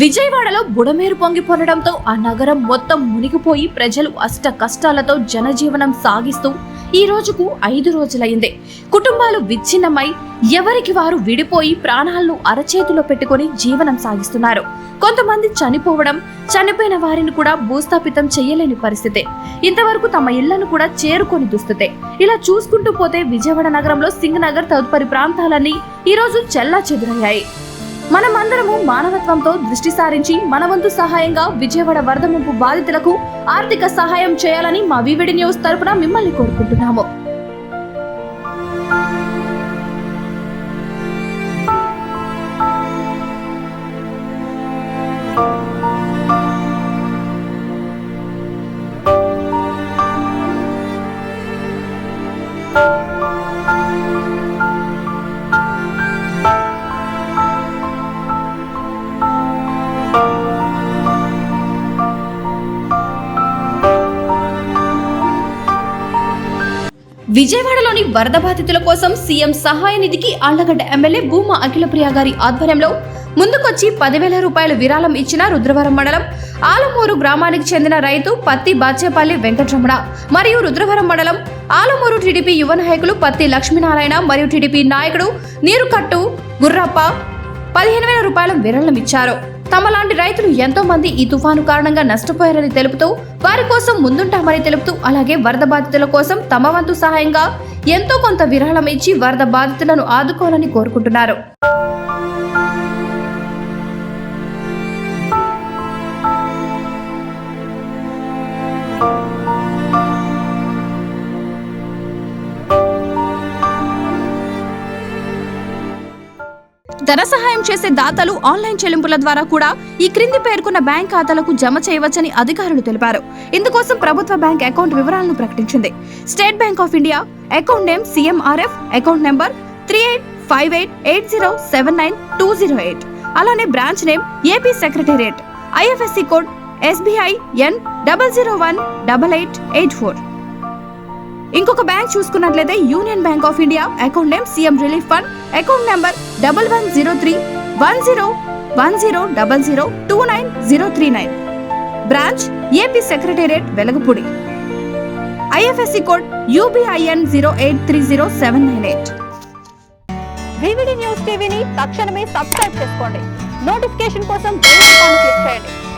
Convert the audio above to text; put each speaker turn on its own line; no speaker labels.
విజయవాడలో బుడమేరు పొంగి పొరడంతో ఆ నగరం మొత్తం మునిగిపోయి ప్రజలు అష్ట కష్టాలతో జనజీవనం సాగిస్తూ ఈ రోజుకు ఐదు రోజులైంది. కుటుంబాలు విచ్ఛిన్నమై ఎవరికి వారు విడిపోయి ప్రాణాలను అరచేతిలో పెట్టుకొని జీవనం సాగిస్తున్నారు. కొంతమంది చనిపోవడం చనిపోయిన వారిని కూడా భూస్థాపితం చేయలేని పరిస్థితి. ఇంతవరకు తమ ఇళ్ళను కూడా చేరుకొని దుస్థితే ఇలా చూసుకుంటూ పోతే విజయవాడ నగరంలో సింగనగర్ తదుపరి ప్రాంతాలన్నీ ఈ రోజు చెల్లా చెదురయ్యాయి మనమందరము మానవత్వంతో దృష్టి సారించి మన వంతు సహాయంగా విజయవాడ వరద ముంపు బాధితులకు ఆర్థిక సహాయం చేయాలని మా వివిడి న్యూస్ తరపున మిమ్మల్ని కోరుకుంటున్నాము. విజయవాడలోని వరద బాధితుల కోసం సీఎం సహాయ నిధికి ఆళ్ళగడ్డ ఎమ్మెల్యే భూమా అఖిలప్రియ గారి ఆధ్వర్యంలో ముందుకొచ్చి పదివేల రూపాయల విరాళం ఇచ్చిన రుద్రవరం మండలం ఆలమూరు గ్రామానికి చెందిన రైతు పత్తి బాచేపల్లి వెంకటరమణ మరియు రుద్రవరం మండలం ఆలమూరు టీడీపీ యువ నాయకులు పత్తి లక్ష్మీనారాయణ మరియు టీడీపీ నాయకుడు నీరుకట్టు గుర్రప్ప పదిహేను వేల రూపాయల విరాళం ఇచ్చారు. తమలాంటి రైతులు ఎంతో మంది ఈ తుఫాను కారణంగా నష్టపోయారని తెలుపుతూ వారి కోసం ముందుంటామని తెలుపుతూ అలాగే వరద బాధితుల కోసం తమ వంతు సహాయంగా ఎంతో కొంత విరాళం ఇచ్చి వరద బాధితులను ఆదుకోవాలని కోరుకుంటున్నారు. ధన సహాయం చేసే దాతలు ఆన్లైన్ చెల్లింపుల ద్వారా కూడా ఈ క్రింది పేర్కొన్న బ్యాంక్ ఖాతాలకు జమ చేయవచ్చని అధికారులు తెలిపారు. ఇందుకోసం ప్రభుత్వ బ్యాంక్ అకౌంట్ వివరాలను ప్రకటించింది. State Bank of India account name CMRF account number three eight five eight eight zero seven nine two zero eight. అలానే branch name AP secretariat. IFSC code SBI N double zero one double eight eight four. ఇంకొక bank చూసుకున్నట్లయితే Union Bank of India account name CM relief fund account number double one zero three one zero one zero double zero two nine zero three nine. Branch AP secretariat Velagapudi. IFSC code UBIN zero eight three zero seven nine eight.
VVD news టీవీని తక్షణమే subscribe చేసుకోండి. Notification కోసం bell icon click చేయండి.